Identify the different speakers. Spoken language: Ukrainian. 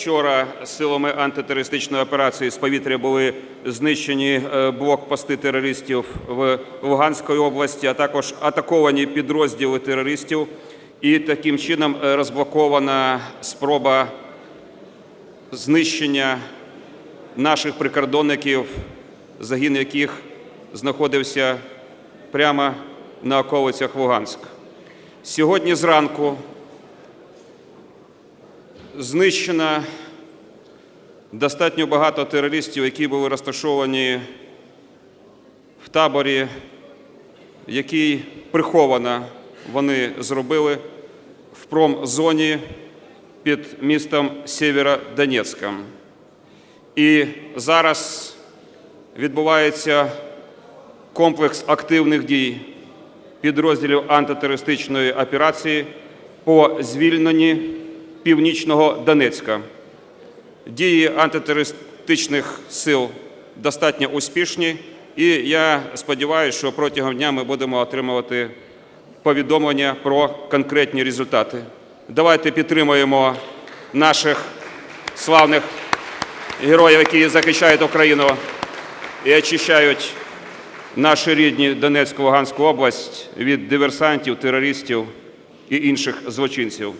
Speaker 1: Вчора силами антитерористичної операції з повітря були знищені е, блокпости терористів в Луганській області, а також атаковані підрозділи терористів. І таким чином е, розблокована спроба знищення наших прикордонників, загін яких знаходився прямо на околицях Луганська. Сьогодні зранку знищено достатньо багато терористів, які були розташовані в таборі, який приховано вони зробили в промзоні під містом Сєвєродонецьком. І зараз відбувається комплекс активних дій підрозділів антитерористичної операції по звільненні північного Донецька. Дії антитерористичних сил достатньо успішні, і я сподіваюся, що протягом дня ми будемо отримувати повідомлення про конкретні результати. Давайте підтримуємо наших славних героїв, які захищають Україну і очищають наші рідні Донецьку Луганську область від диверсантів, терористів і інших злочинців.